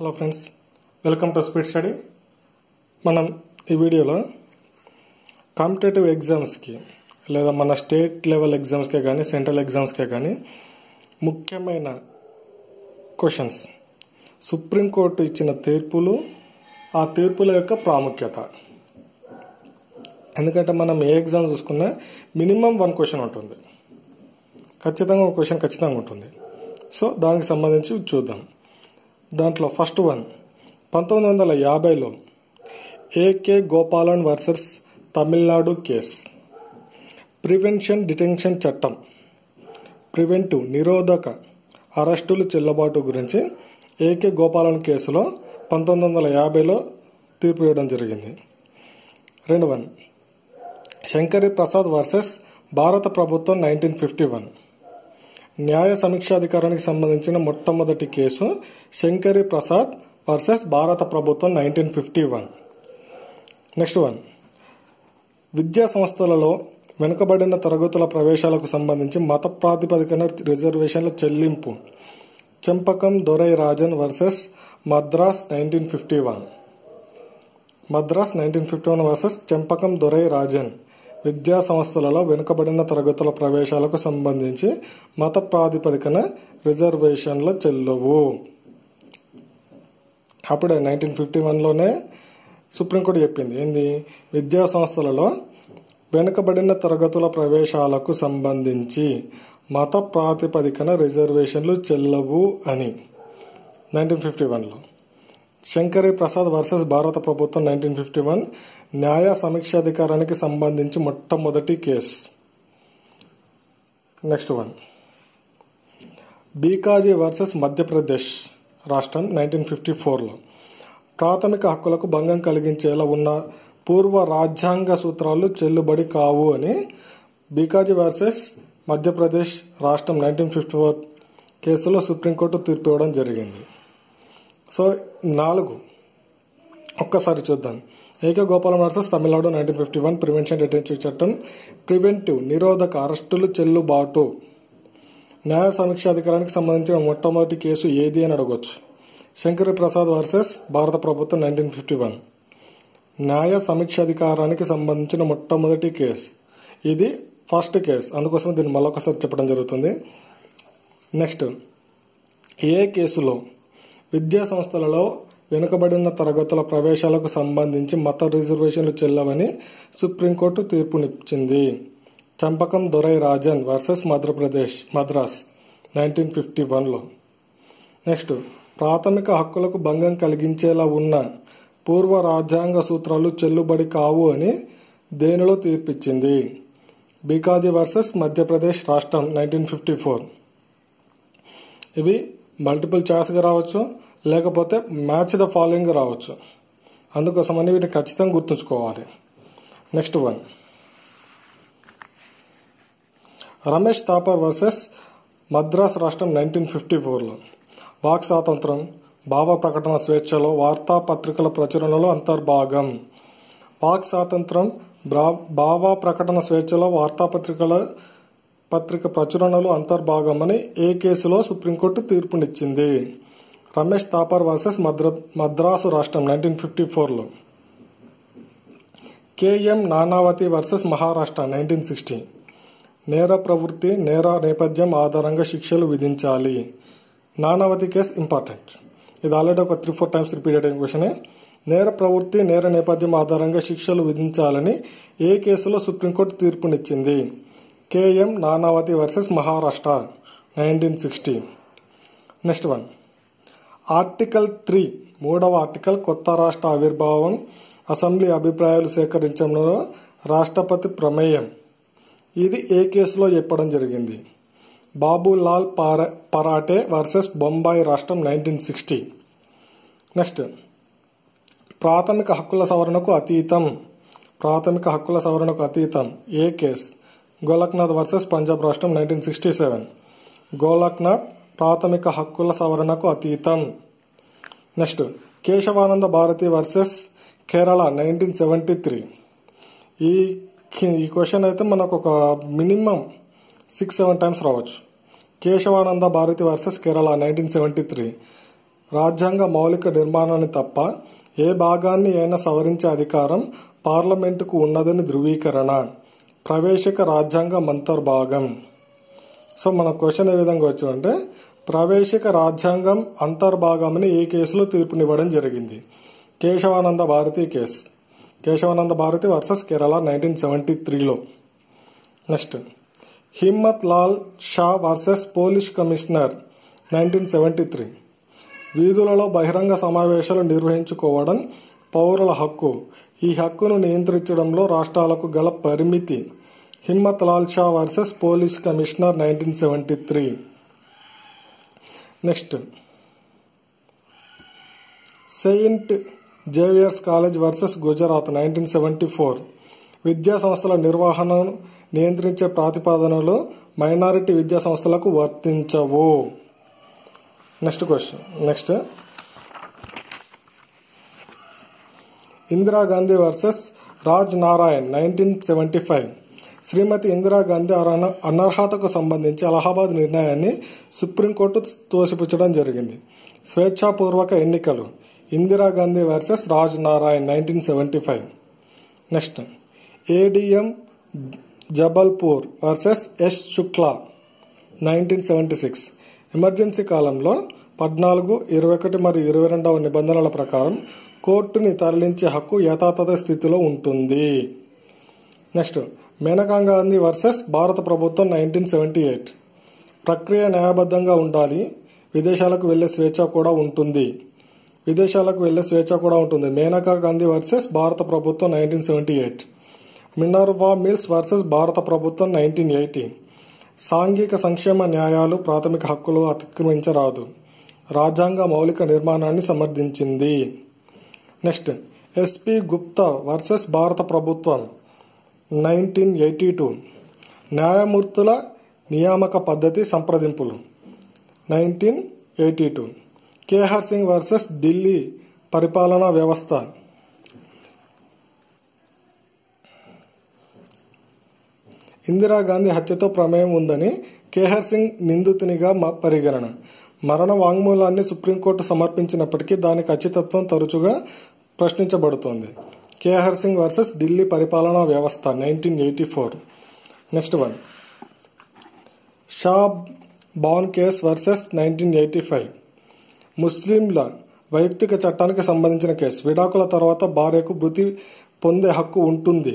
Hello friends welcome to speed study మనం ఈ వీడియోలో కాంపిటేటివ్ ఎగ్జామ్స్కి లేదా మన స్టేట్ లెవెల్ ఎగ్జామ్స్కే కానీ సెంట్రల్ ఎగ్జామ్స్కే కానీ ముఖ్యమైన క్వశ్చన్స్ సుప్రీంకోర్టు ఇచ్చిన తీర్పులు ఆ తీర్పుల యొక్క ప్రాముఖ్యత. ఎందుకంటే మనం ఏ ఎగ్జామ్ చూసుకున్నా మినిమం వన్ క్వశ్చన్ ఉంటుంది. ఖచ్చితంగా ఒక క్వశ్చన్ ఖచ్చితంగా ఉంటుంది. సో దానికి సంబంధించి చూద్దాం. దాంట్లో ఫస్ట్ వన్ పంతొమ్మిది వందల యాభైలో A K Gopalan versus Tamil Nadu case prevention detention చట్టం. ప్రివెంటివ్ నిరోధక అరెస్టులు చెల్లుబాటు గురించి ఏకే గోపాలన్ కేసులో పంతొమ్మిది వందల యాభైలో తీర్పు ఇవ్వడం జరిగింది. రెండు వన్. శంకరి ప్రసాద్ వర్సెస్ భారత ప్రభుత్వం నైన్టీన్ ఫిఫ్టీ వన్ న్యాయ సమీక్షాధికారానికి సంబంధించిన మొట్టమొదటి కేసు శంకరి ప్రసాద్ వర్సెస్ భారత ప్రభుత్వం nineteen fifty one. Next one. విద్యా సంస్థలలో వెనుకబడిన తరగతుల ప్రవేశాలకు సంబంధించి మత ప్రాతిపదికన రిజర్వేషన్ల చెల్లింపు. Champakam Dorai Rajan versus Madras nineteen fifty one. Madras nineteen fifty one versus Champakam Dorai Rajan విద్యా సంస్థలలో వెనుకబడిన తరగతుల ప్రవేశాలకు సంబంధించి మత ప్రాతిపదికన రిజర్వేషన్ల చెల్లవు. అప్పుడే నైన్టీన్ ఫిఫ్టీ వన్లోనే సుప్రీంకోర్టు చెప్పింది. ఏంది? విద్యా సంస్థలలో వెనుకబడిన తరగతుల ప్రవేశాలకు సంబంధించి మత ప్రాతిపదికన రిజర్వేషన్లు చెల్లవు అని నైన్టీన్ ఫిఫ్టీ వన్లో. శంకరి ప్రసాద్ వర్సెస్ భారత ప్రభుత్వం నైన్టీన్ ఫిఫ్టీ వన్ న్యాయ సమీక్షాధికారానికి సంబంధించి మొట్టమొదటి case. Next one. Bhikaji versus Madhya Pradesh రాష్ట్రం నైన్టీన్ ఫిఫ్టీ ఫోర్లో. ప్రాథమిక హక్కులకు భంగం కలిగించేలా ఉన్న పూర్వ రాజ్యాంగ సూత్రాలు చెల్లుబడి కావు అని బీకాజీ వర్సెస్ మధ్యప్రదేశ్ రాష్ట్రం నైన్టీన్ ఫిఫ్టీ ఫోర్ కేసులో సుప్రీంకోర్టు తీర్పు ఇవ్వడం జరిగింది. సో నాలుగు. ఒక్కసారి చూద్దాం. A K Gopalan versus Tamil Nadu nineteen fifty one prevention detention చట్టం ప్రివెంటివ్ నిరోధక అరెస్టులు చెల్లుబాటు. న్యాయ సమీక్ష అధికారానికి సంబంధించిన మొట్టమొదటి కేసు ఏది అని అడగవచ్చు శంకర ప్రసాద్ వర్సెస్ భారత ప్రభుత్వం నైన్టీన్ ఫిఫ్టీ వన్ న్యాయ సమీక్షాధికారానికి సంబంధించిన మొట్టమొదటి కేసు. ఇది ఫస్ట్ కేసు. అందుకోసం దీన్ని మరొకసారి చెప్పడం జరుగుతుంది. నెక్స్ట్ ఏ కేసులో విద్యా సంస్థలలో వెనుకబడిన తరగతుల ప్రవేశాలకు సంబంధించి మత రిజర్వేషన్లు చెల్లవని supreme court తీర్పునిచ్చింది. Champakam Dorai Rajan versus Madhya Pradesh Madras nineteen fifty వన్లో. నెక్స్ట్ ప్రాథమిక హక్కులకు భంగం కలిగించేలా ఉన్న పూర్వ రాజ్యాంగ సూత్రాలు చెల్లుబడి కావు అని దేనిలో తీర్పిచ్చింది? బీకాజీ వర్సెస్ మధ్యప్రదేశ్ రాష్ట్రం నైన్టీన్ ఫిఫ్టీ ఫోర్. ఇవి మల్టిపుల్ చాయిస్గా రావచ్చు. లేకపోతే మ్యాచ్ ద ఫాలోయింగ్ రావచ్చు. అందుకోసమని వీటిని ఖచ్చితంగా గుర్తుంచుకోవాలి. Next one. Romesh Thapar versus Madras రాష్ట్రం నైన్టీన్ ఫిఫ్టీ ఫోర్లో. వాక్ స్వాతంత్రం భావ ప్రకటన స్వేచ్ఛలో వార్తాపత్రికల ప్రచురణలో అంతర్భాగం. వాక్ స్వాతంత్రం భావ ప్రకటన స్వేచ్ఛలో వార్తాపత్రికల పత్రిక ప్రచురణలు అంతర్భాగమని ఏ కేసులో సుప్రీంకోర్టు తీర్పునిచ్చింది? రమేష్ థాపర్ వర్సెస్ మద్ర మద్రాసు రాష్ట్రం నైన్టీన్ ఫిఫ్టీ ఫోర్లో KM Nanavati versus Maharashtra nineteen sixty నేర ప్రవృత్తి నేర నేపథ్యం ఆధారంగా శిక్షలు విధించాలి. Nanavati case important. ఇది ఆల్రెడీ ఒక త్రీ ఫోర్ టైమ్స్ రిపీట్ అయిన క్వశ్చనే నేర ప్రవృత్తి నేర నేపథ్యం ఆధారంగా శిక్షలు విధించాలని ఏ కేసులో supreme court తీర్పునిచ్చింది? K M Nanavati versus Maharashtra nineteen sixty next one article three మూడవ ఆర్టికల్ కొత్త రాష్ట్ర ఆవిర్భావం అసెంబ్లీ అభిప్రాయాలు సేకరించడంలో రాష్ట్రపతి ప్రమేయం. ఇది ఏ కేసులో చెప్పడం జరిగింది? బాబులాల్ పార పరాటే వర్సెస్ బొంబాయి రాష్ట్రం నైన్టీన్ సిక్స్టీ. నెక్స్ట్. ప్రాథమిక హక్కుల సవరణకు అతీతం. ప్రాథమిక హక్కుల సవరణకు అతీతం. ఏ కేస్? గోలక్నాథ్ వర్సెస్ పంజాబ్ రాష్ట్రం నైన్టీన్ సిక్స్టీ సెవెన్. గోలక్నాథ్ ప్రాథమిక హక్కుల సవరణకు అతీతం. Next Kesavananda Bharati versus Kerala nineteen seventy three ఈ ఈ క్వశ్చన్ అయితే మనకు ఒక మినిమం సిక్స్ సెవెన్ టైమ్స్ రావచ్చు. Kesavananda Bharati versus Kerala nineteen seventy three రాజ్యాంగ మౌలిక నిర్మాణాన్ని తప్ప ఏ భాగాన్ని అయినా సవరించే అధికారం పార్లమెంటుకు ఉన్నదని ధృవీకరణ. ప్రవేశిక రాజ్యాంగ మంతర్భాగం. సో మన క్వశ్చన్ ఏ విధంగా వచ్చిందంటే ప్రవేశిక రాజ్యాంగం అంతర్భాగమని ఈ కేసులో తీర్పునివ్వడం జరిగింది. Kesavananda Bharati case. Kesavananda Bharati versus Kerala nineteen seventy త్రీలో. Next. Himmat Lal Shah versus police commissioner nineteen seventy three. వీధులలో బహిరంగ సమావేశాలు నిర్వహించుకోవడం పౌరుల హక్కు. ఈ హక్కును నియంత్రించడంలో రాష్ట్రాలకు గల పరిమితి. Himmat Lal Shah versus police commissioner nineteen seventy three. Next. Saint Xavier's college versus Gujarat nineteen seventy four. విద్యా సంస్థల నిర్వహణను నియంత్రించే ప్రాతిపాదనలు మైనారిటీ విద్యా సంస్థలకు వర్తించవు. Next question. Next. Indira Gandhi versus Raj Narayan nineteen seventy five. Shrimati Indira Gandhi అనర్హతకు సంబంధించి అలహాబాద్ నిర్ణయాన్ని supreme court తోసిపుచ్చడం జరిగింది. స్వేచ్ఛాపూర్వక ఎన్నికలు. Indira Gandhi versus Raj Narayan nineteen seventy five. Next. ADM Jabalpur versus S Shukla nineteen seventy six. Emergency కాలంలో పద్నాలుగు ఇరవై ఒకటి మరియు ఇరవై రెండవ నిబంధనల ప్రకారం కోర్టుని తరలించే హక్కు యథాతథ స్థితిలో ఉంటుంది. నెక్స్ట్. మేనకా గాంధీ వర్సెస్ భారత ప్రభుత్వం నైన్టీన్ సెవెంటీ ఎయిట్. ప్రక్రియ న్యాయబద్ధంగా ఉండాలి. విదేశాలకు వెళ్ళే స్వేచ్ఛ కూడా ఉంటుంది. విదేశాలకు వెళ్ళే స్వేచ్ఛ కూడా ఉంటుంది. మేనకా గాంధీ వర్సెస్ భారత ప్రభుత్వం nineteen seventy eight. Minerva Mills versus భారత ప్రభుత్వం నైన్టీన్ ఎయిటీ. సాంఘిక సంక్షేమ న్యాయాలు ప్రాథమిక హక్కులు అతిక్రమించరాదు. రాజ్యాంగ మౌలిక నిర్మాణాన్ని సమర్థించింది. నెక్స్ట్ ఎస్పి గుప్తా వర్సెస్ భారత ప్రభుత్వం. నైన్టీన్ ఎయిటీ టూ న్యాయమూర్తుల నియామక పద్ధతి సంప్రదింపులు. Nineteen eighty two Kehar Singh versus Delhi పరిపాలనా వ్యవస్థ. ఇందిరాగాంధీ హత్యతో ప్రమేయం ఉందని కేహర్ సింగ్ నిందితునిగా పరిగణన. మరణ వాంగ్మూలాన్ని సుప్రీంకోర్టు సమర్పించినప్పటికీ దాని ఖచ్చితత్వం తరచుగా ప్రశ్నించబడుతోంది. కేహర్ సింగ్ వర్సెస్ ఢిల్లీ పరిపాలనా వ్యవస్థ nineteen eighty four next one Shah Bano case versus nineteen eighty five ముస్లింల వైయక్తిక చట్టానికి సంబంధించిన కేసు. విడాకుల తర్వాత భార్యకు భృతి పొందే హక్కు ఉంటుంది.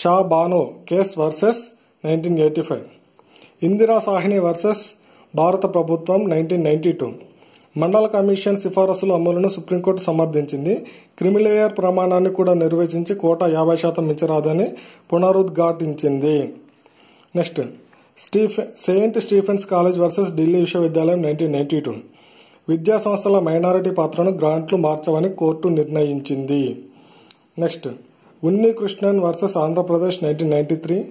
Shah Bano case versus nineteen eighty five Indira Sawhney versus భారత ప్రభుత్వం nineteen ninety two Mandal commission సిఫారసుల అమలును సుప్రీంకోర్టు సమర్థించింది. క్రిమిలేయర్ ప్రమాణాన్ని కూడా నిర్వచించి కోట యాభై శాతం మించరాదని పునరుద్ఘాటించింది. Next Stephen saint Stephen's college versus Delhi విశ్వవిద్యాలయం నైన్టీన్ నైన్టీ టూ. విద్యా సంస్థల మైనారిటీ పాత్రను గ్రాంట్లు మార్చవని కోర్టు నిర్ణయించింది. Next Unni Krishnan versus Andhra Pradesh nineteen ninety three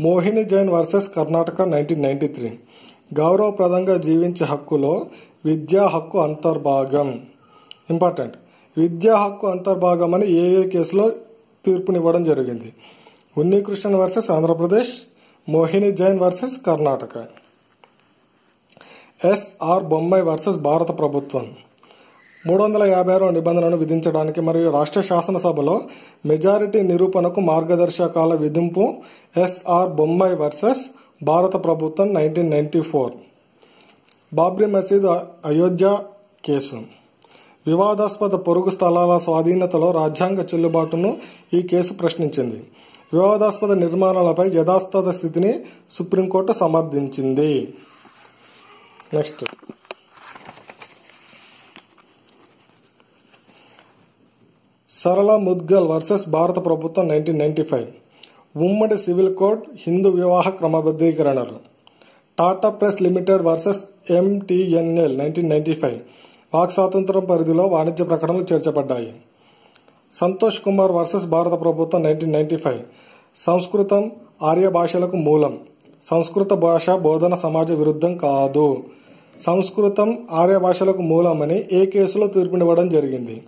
Mohini Jain versus Karnataka nineteen ninety three. గౌరవప్రదంగా జీవించే హక్కులో విద్యా హక్కు అంతర్భాగం. ఇంపార్టెంట్ విద్యా హక్కు అంతర్భాగం అని ఏ ఏ కేసులో తీర్పునివ్వడం జరిగింది? Unnikrishnan versus Andhra Pradesh Mohini Jain versus Karnataka. S R Bommai versus భారత ప్రభుత్వం. మూడు వందల యాభై ఆరు నిబంధనలను విధించడానికి మరియు రాష్ట్ర శాసనసభలో మెజారిటీ నిరూపణకు మార్గదర్శకాల విధింపు ఎస్ఆర్ బొమ్మాయి వర్సెస్ భారత ప్రభుత్వం నైన్టీన్ నైన్టీ ఫోర్. బాబ్రీ మసీద్ అయోధ్య కేసు. వివాదాస్పద పొరుగు స్థలాల స్వాధీనతలో రాజ్యాంగ చెల్లుబాటును ఈ కేసు ప్రశ్నించింది. వివాదాస్పద నిర్మాణాలపై యథాస్థాత స్థితిని సుప్రీంకోర్టు సమర్థించింది. నెక్స్ట్. సరళ ముద్గల్ వర్సెస్ భారత ప్రభుత్వం నైన్టీన్ నైన్టీ ఫైవ్. ఉమ్మడి సివిల్ కోడ్ హిందూ వివాహ క్రమబద్ధీకరణలు. Tata press limited versus MTNL nineteen ninety five walk స్వాతంత్రం పరిధిలో వాణిజ్య ప్రకటనలు చేర్చబడ్డాయి. సంతోష్ కుమార్ వర్సెస్ భారత ప్రభుత్వం నైన్టీన్ నైన్టీ ఫైవ్ సంస్కృతం ఆర్య భాషలకు మూలం. సంస్కృత భాష బోధన సమాజ విరుద్ధం కాదు. సంస్కృతం ఆర్య భాషలకు మూలమని ఏ కేసులో తీర్పునివ్వడం జరిగింది?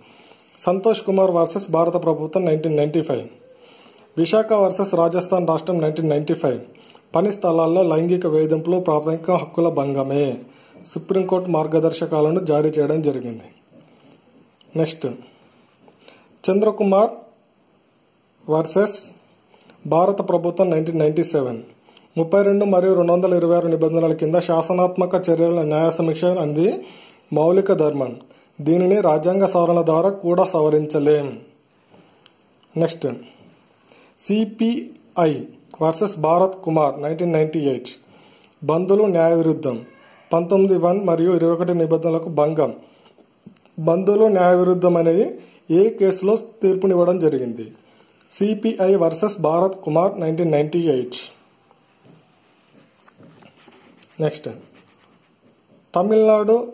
సంతోష్ కుమార్ వర్సెస్ భారత ప్రభుత్వం nineteen ninety five Vishaka versus Rajasthan రాష్ట్రం నైన్టీన్ నైన్టీ ఫైవ్ పని స్థలాల్లో లైంగిక వేధింపులు ప్రాథమిక హక్కుల భంగమే. సుప్రీంకోర్టు మార్గదర్శకాలను జారీ చేయడం జరిగింది. నెక్స్ట్ చంద్రకుమార్ వర్సెస్ భారత ప్రభుత్వం నైన్టీన్ నైన్టీ సెవెన్. ముప్పై రెండు మరియు రెండు వందల ఇరవై ఆరు నిబంధనల కింద శాసనాత్మక చర్యల న్యాయ సమీక్ష అంది మౌలిక ధర్మం దీనిని రాజ్యాంగ సవరణ ద్వారా కూడా సవరించలేం. Next CPI versus Bharat Kumar nineteen ninety eight. బంధులు న్యాయ విరుద్ధం పంతొమ్మిది వన్ మరియు ఇరవై ఒకటి నిబంధనలకు భంగం. బంధువులు న్యాయ విరుద్ధం అనేది ఏ కేసులో తీర్పునివ్వడం జరిగింది? CPI versus Bharat Kumar nineteen ninety eight. Next. Tamil Nadu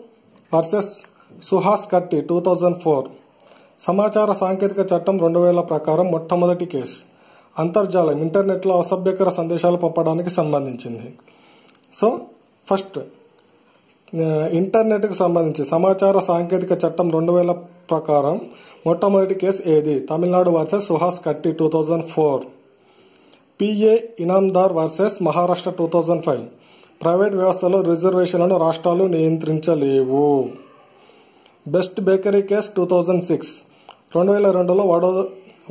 versus Suhas Katti two thousand four. సమాచార సాంకేతిక చట్టం రెండు వేల ప్రకారం మొట్టమొదటి కేసు. అంతర్జాలం ఇంటర్నెట్లో అసభ్యకర సందేశాలు పంపడానికి సంబంధించింది. సో ఫస్ట్ ఇంటర్నెట్కు సంబంధించి సమాచార సాంకేతిక చట్టం రెండు వేల ప్రకారం మొట్టమొదటి కేసు ఏది? Tamil Nadu versus Suhas Katti two thousand four P A Inamdar versus Maharashtra two thousand five. Private వ్యవస్థలో రిజర్వేషన్లను రాష్ట్రాలు నియంత్రించలేవు. Best bakery case two thousand six. రెండు వేల రెండులో వడో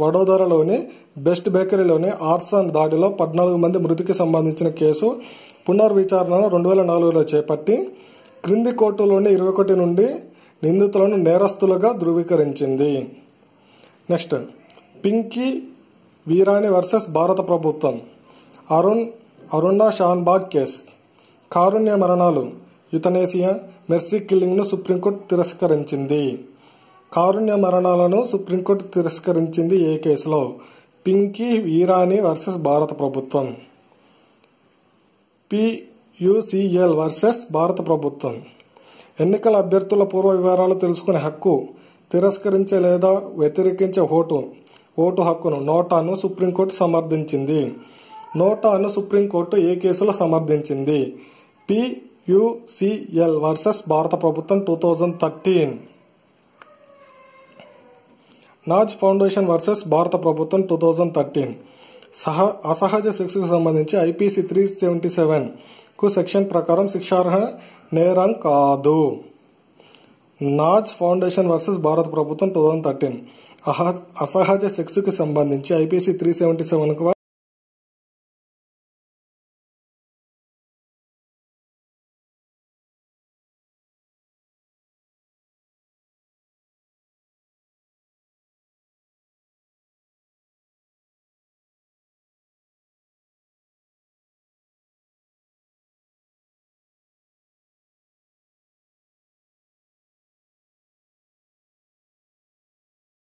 వడోదరలోని బెస్ట్ బేకరీలోని ఆర్సన్ దాడిలో పద్నాలుగు మంది మృతికి సంబంధించిన కేసు పునర్విచారణను రెండు వేల నాలుగులో చేపట్టి క్రింది కోర్టులోని ఇరవై ఒకటి నుండి నిందితులను నేరస్తులుగా ధృవీకరించింది. నెక్స్ట్ పింకీ వీరాణి వర్సెస్ భారత ప్రభుత్వం. అరుణ్ అరుణ షాన్బాగ్ కేస్. కారుణ్య మరణాలు. యుతనేసియా మెర్సీ కిల్లింగ్ను సుప్రీంకోర్టు తిరస్కరించింది. కారుణ్య మరణాలను సుప్రీంకోర్టు తిరస్కరించింది ఏ కేసులో? పింకీ వీరాణి వర్సెస్ భారత ప్రభుత్వం. పి. యూసీఎల్ వర్సెస్ భారత ప్రభుత్వం. ఎన్నికల అభ్యర్థుల పూర్వ వివరాలు తెలుసుకునే హక్కు తిరస్కరించే లేదా వ్యతిరేకించే ఓటు ఓటు హక్కును నోటాను సుప్రీంకోర్టు సమర్థించింది. నోటాను సుప్రీంకోర్టు ఏ కేసులో సమర్థించింది? పియుసిఎల్ వర్సెస్ భారత ప్రభుత్వం two thousand thirteen. Naz foundation versus భారత ప్రభుత్వం టూ థౌజండ్ థర్టీన్. సహ అసహజ శిక్షకు సంబంధించి ఐపీసీ త్రీ సెవెంటీ సెవెన్ కు సెక్షన్ ప్రకారం శిక్షార్హ నేరం కాదు నాజ్ ఫౌండేషన్ వర్సెస్ భారత ప్రభుత్వం టూ థౌజండ్ థర్టీన్ అసహజ సెక్స్కి సంబంధించి ఐపీసీ త్రీ సెవెంటీ సెవెన్